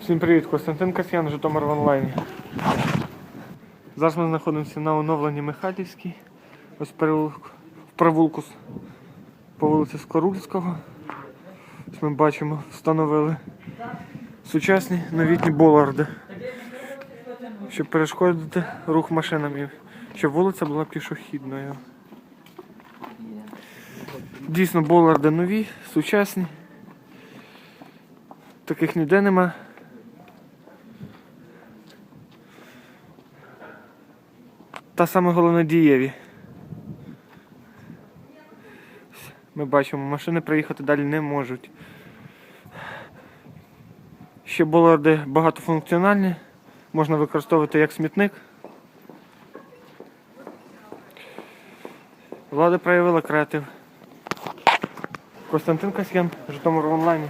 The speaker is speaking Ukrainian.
Всім привіт, Костянтин Касьян, Житомир в онлайні. Зараз ми знаходимося на оновленні Михайлівській. Ось в провулку по вулиці Скорульського. Ось ми бачимо, встановили сучасні новітні боларди, щоб перешкодити рух машинам щоб вулиця була пішохідною. Дійсно, боларди нові, сучасні. Таких ніде нема. Та саме головне дієві. Ми бачимо, машини проїхати далі не можуть. Ще боларди багатофункціональні, можна використовувати як смітник. Влада проявила креатив. Костянтин Касьян, Житомир в онлайні.